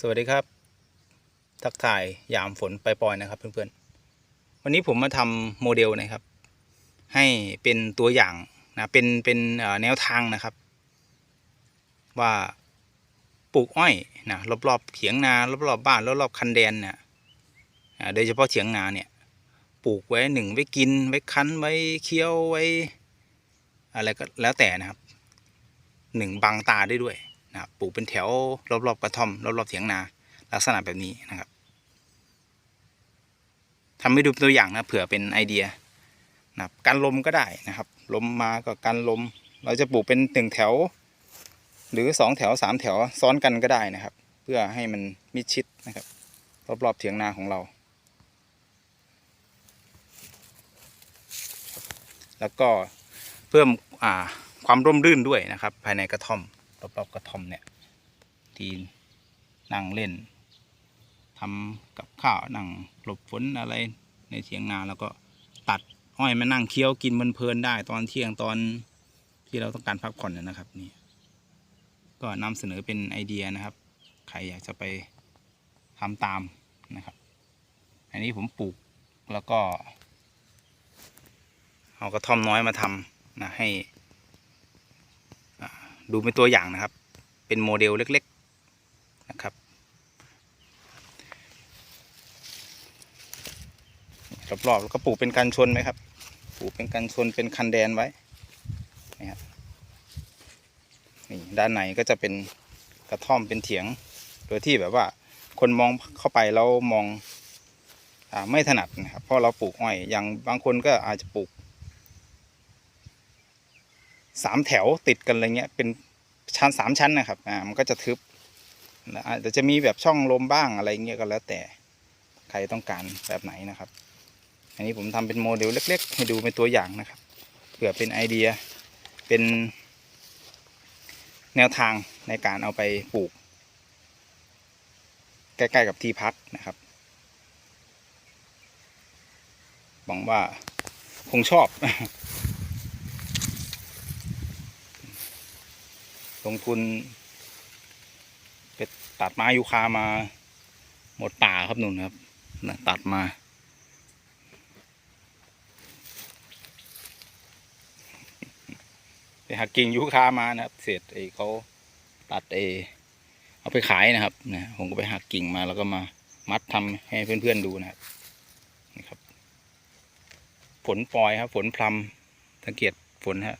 สวัสดีครับ ทักทายยามฝนปล่อยๆนะครับ เพื่อนๆ วันนี้ผมมาทำโมเดลนะครับ ให้เป็นตัวอย่างนะเป็นเป็นแนวทางนะครับ ว่าปลูกอ้อยนะรอบๆเถียงนารอบๆบ้านรอบๆคันแดนเนี่ยโดยเฉพาะเถียงนาเนี่ยปลูกไว้หนึ่งไว้กินไว้คั้นไว้เคี้ยวไว้อะไรก็แล้วแต่นะครับหนึ่งบังตาได้ด้วย นะครับปลูกเป็นแถวรอบๆกระท่อมรอบๆเถียงนา ลักษณะแบบนี้นะครับทำให้ดูเป็นตัวอย่างนะเผื่อเป็นไอเดียนะครับกันลมก็ได้นะครับลมมาก็กันลม เราจะปลูกเป็นหนึ่งแถว หรือสองแถวสามแถวซ้อนกันก็ได้นะครับ เพื่อให้มันมิดชิดนะครับ รอบๆเถียงนาของเรา แล้วก็เพิ่มความร่มรื่นด้วยนะครับ ภายในกระท่อม รอบๆกระท่อมเนี่ยที่นั่งเล่นทำกับข้าวนั่งหลบฝนอะไรในเถียงนาแล้วก็ตัดอ้อยมานั่งเคี้ยวกินเพลินๆได้ ตอนเที่ยงตอนที่เราต้องการพักผ่อนนะนะครับนี่ก็นำเสนอเป็นไอเดียนะครับ ใครอยากจะไปทำตามนะครับ อันนี้ผมปลูกแล้วก็เอากระท่อมน้อยมาทำนะให้ ดูเป็นตัวอย่างนะครับ เป็นโมเดลเล็กๆนะครับ รอบๆแล้วก็ปลูกเป็นกันชนไหมครับปลูกเป็นกันชนเป็นคันแดนไว้นี่ครับนี่ด้านในก็จะเป็นกระท่อมเป็นเถียง โดยที่แบบว่าคนมองเข้าไปแล้วมองอไม่ถนัดนะครับเพราะเราปลูกอ้อยอย่างบางคนก็อาจจะปลูก สามแถวติดกันอะไรเงี้ยเป็นชั้นสามชั้นนะครับอ่ามันก็จะทึบแล้วอาจจะจะมีแบบช่องลมบ้างอะไรเงี้ยก็แล้วแต่ใครต้องการแบบไหนนะครับ อันนี้ผมทำเป็นโมเดลเล็ก ๆ ให้ดูเป็นตัวอย่างนะครับเผื่อเป็นไอเดียเป็นแนวทางในการเอาไปปลูก ใกล้ ๆ กับที่พักนะครับหวังว่าคงชอบ ลงทุนไปตัดไม้ยูคามา หมดป่าครับนุ่นครับนะตัดมา ไปหักกิ่งยูคามานะครับ เสร็จไอ้เขาตัดเอเอาไปขายนะครับนะผมก็ไปหักกิ่งมาแล้วก็มามัดทำให้เพื่อนๆดูนะครับนี่ครับ ฝนปล่อยครับ ฝนพรำสังเกตฝนฮะ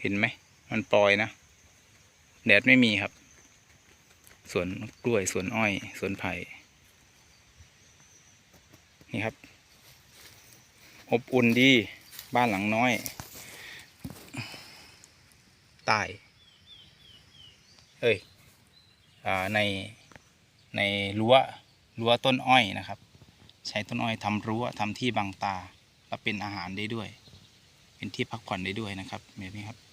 เห็นไหม มันปล่อยนะ แดดไม่มีครับ สวนกล้วยสวนอ้อยสวนไผ่นี่ครับ อบอุ่นดีบ้านหลังน้อยใต้เอ้ยอในในรั้วรั้วต้นอ้อยนะครับ ใช้ต้นอ้อยทำรั้วทำที่บังตา และเป็นอาหารได้ด้วย เป็นที่พักผ่อนได้ด้วยนะครับแบบนี้ครับ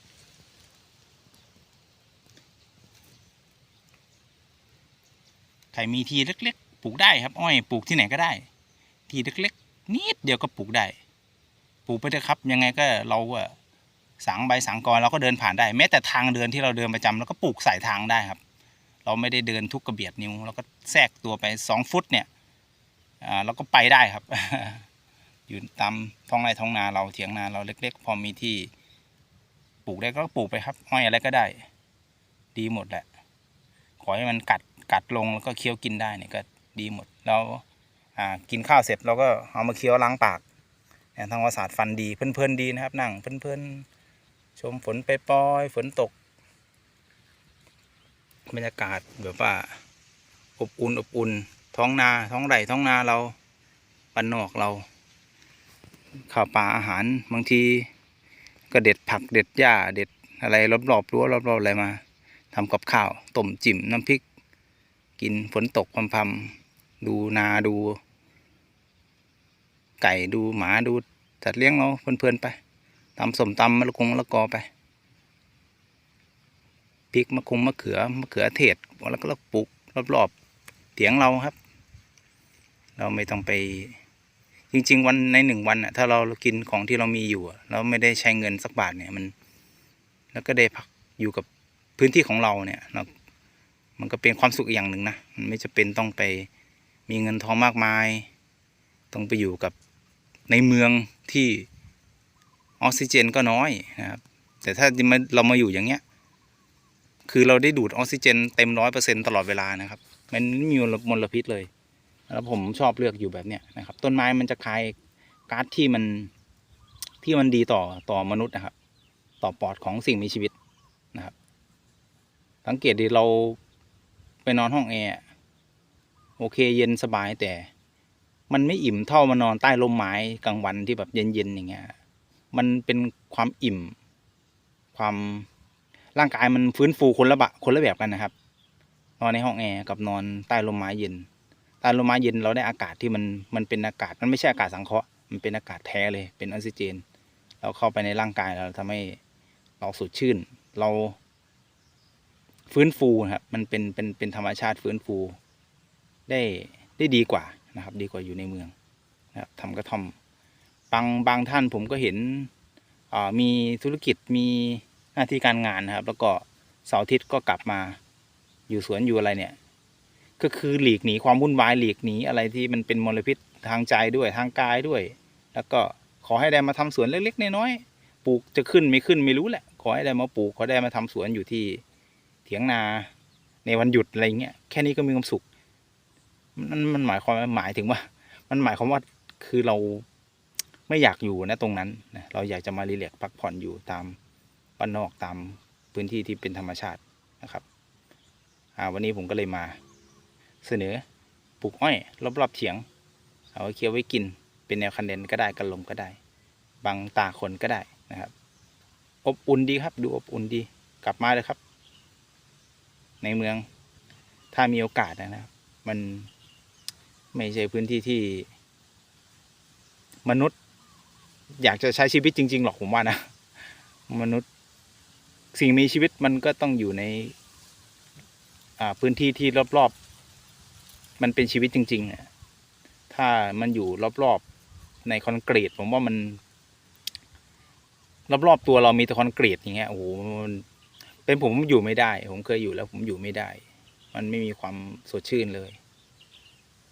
ใครมีที่เล็กๆ ปลูกได้ครับ อ้อยปลูกที่ไหนก็ได้ ที่เล็กๆ นิดเดียวก็ปลูกได้ ปลูกไปเถอะครับ ยังไงก็เราอะสังใบสังกรเราก็เดินผ่านได้ แม้แต่ทางเดินที่เราเดินประจำเราก็ปลูกใส่ทางได้ครับ เราไม่ได้เดินทุกกระเบียดนิ้วเราก็แทรกตัวไปสองฟุตเนี่ยอ่าเราก็ไปได้ครับ อยู่ตามท้องไร่ท้องนาเราเถียงนาเราเล็ก ๆ พอมีที่ปลูกได้ก็ปลูกไปครับอ้อยอะไรก็ได้ ดีหมดแหละขอให้มันกัด กัดลงแล้วก็เคี้ยวกินได้เนี่ยก็ดีหมดแล้วอ่ากินข้าวเสร็จเราก็เอามาเคี้ยวล้างปากเนี่ยทางประสาทฟันดีเพลินๆดีนะครับ นั่งเพลินๆชมฝนไปปอยฝนตกบรรยากาศแบบว่าอบอุ่นอบอุ่นท้องนาท้องไร่ท้องนาเราบ้านนอกเราข้าวปลาอาหารบางทีก็เด็ดผักเด็ดหญ้าเด็ดอะไรรอบๆรั้วรอบๆอะไรมาทำกับข้าวต้มจิ้มน้ำพริก กินฝนตกพรำดูนาดู ไก่ดูหมาดูสัตว์เลี้ยงเราเพลินๆไปตำสมตำมะละกงมะละกอไปพริกมะคุงมะเขือมะเขือเทศแล้วก็ปลูกรอบๆเถียงเราครับ เราไม่ต้องไป จริง ๆ วันในหนึ่งวันอะ ถ้าเรากินของที่เรามีอยู่เราไม่ได้ใช้เงินสักบาทเนี่ยมัน แล้วก็ได้พักอยู่กับพื้นที่ของเราเนี่ยเรา มันก็เป็นความสุขอีกอย่างหนึ่งนะมันไม่จะเป็นต้องไปมีเงินทองมากมาย ต้องไปอยู่กับในเมืองที่ออกซิเจนก็น้อยนะครับ แต่ถ้าเรามาอยู่อย่างเงี้ย คือเราได้ดูดออกซิเจนเต็มร้อยเปอร์เซ็นตลอดเวลานะครับ มันไม่มีมลพิษเลย แล้วผมชอบเลือกอยู่แบบเนี้ยนะครับ ต้นไม้มันจะคายก๊าซที่มันที่มันดีต่อต่อมนุษย์นะครับ ต่อปอดของสิ่งมีชีวิตนะครับ สังเกตดิเรา ไปนอนห้องแอร์โอเคเย็นสบายแต่ มันไม่อิ่มเท่ามานอนใต้ร่มไม้กลางวันที่แบบเย็นๆอย่างเงี้ยมันเป็นความอิ่ม ความร่างกายมันฟื้นฟูคนละบะคนละแบบกันนะครับ นอนในห้องแอร์กับนอนใต้ร่มไม้เย็นใต้ร่มไม้เย็นเราได้อากาศที่มันมันเป็นอากาศมันไม่ใช่อากาศสังเคราะห์มันเป็นอากาศแท้เลยเป็นออกซิเจน เราเข้าไปในร่างกายเราทำให้เราสดชื่น เรา ฟื้นฟูนะครับ มันเป็นเป็นเป็นธรรมชาติฟื้นฟูได้ได้ดีกว่านะครับ ดีกว่าอยู่ในเมืองนะครับทำกระท่อมบางบางท่านผมก็เห็นอ่ามีธุรกิจมีหน้าที่การงานนะครับ แล้วก็เสาร์อาทิตย์ก็กลับมาอยู่สวนอยู่อะไรเนี่ย ก็คือหลีกหนีความวุ่นวายหลีกหนีอะไรที่มันเป็นมลพิษทางใจด้วยทางกายด้วย แล้วก็ขอให้ได้มาทำสวนเล็กๆน้อยๆปลูกจะขึ้นไม่ขึ้นไม่รู้แหละ ขอให้ได้มาปลูกขอได้มาทำสวนอยู่ที่ เถียงนาในวันหยุดอะไรเงี้ยแค่นี้ก็มีความสุขมันมันหมายความหมายถึงว่า มันหมายความว่าคือเราไม่อยากอยู่นะตรงนั้นนะเราอยากจะมารีแลกพักผ่อนอยู่ตามบ้านนอกตามพื้นที่ที่เป็นธรรมชาตินะครับอ่าวันนี้ผมก็เลยมา เสนอปลูกอ้อย รอบๆเถียง เอาไว้เคี้ยวไว้กิน เป็นแนวคันเดนก็ได้กันลมก็ได้ บังตาคนก็ได้นะครับ อบอุ่นดีครับ ดูอบอุ่นดี กลับมาเลยครับ ในเมือง ถ้ามีโอกาสนะครับ มันไม่ใช่พื้นที่ที่ มนุษย์ อยากจะใช้ชีวิตจริง ๆ หรอกผมว่านะมนุษย์สิ่งมีชีวิตมันก็ต้องอยู่ในพื้นที่ที่รอบๆ มันเป็นชีวิตจริงๆอะถ้ามันอยู่รอบๆในคอนกรีตผมว่ามัน รอบๆตัวเรามีแต่คอนกรีตอย่างเงี้ยโอ้โหมัน เป็นผมอยู่ไม่ได้ ผมเคยอยู่แล้วผมอยู่ไม่ได้ มันไม่มีความสดชื่นเลย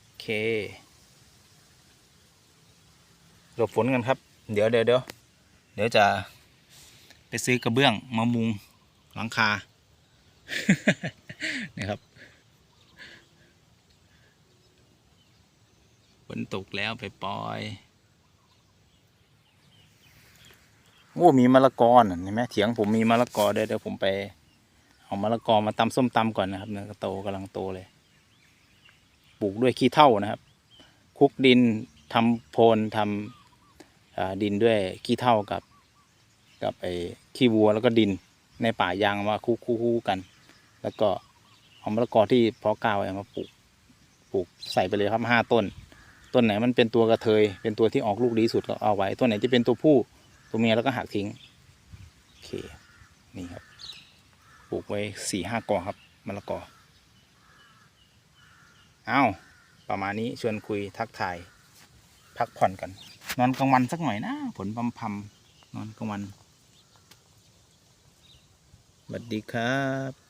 โอเค หลบฝนกันครับ เดี๋ยวเดี๋ยวเดี๋ยวเดี๋ยวจะไปซื้อกระเบื้องมามุงหลังคา นะครับ ฝนตกแล้วไปปล่อย โอ้มีมะละกอนเห็นไหมเถียงผมมีมะละกอเดี๋ยวเดี๋ยวผมไปเอามะละกอมาตำส้มตำก่อนนะครับเนี่ยก็โตกำลังโตเลย ปลูกด้วยขี้เถ้านะครับคลุกดินทำโพนทำอ่าดินด้วยขี้เถ้ากับ กับไอ้ขี้วัวแล้วก็ดินในป่ายางมาคู่คู่กัน แล้วก็เอามะละกอที่เพาะกล้าไว้มาปลูกปลูกใส่ไปเลยครับห้าต้น ต้นไหนมันเป็นตัวกระเทย เป็นตัวที่ออกลูกดีสุดก็เอาไว้ ต้นไหนที่เป็นตัวผู้ ตัวเมียแล้วก็หักทิ้งโอเคนี่ครับปลูกไว้สี่ห้ากอครับมะละกอเอาประมาณนี้ชวนคุยทักทายพักผ่อนกัน นอนกลางวันสักหน่อยนะ ผลพำพำนอนกลางวันสวัสดีครับ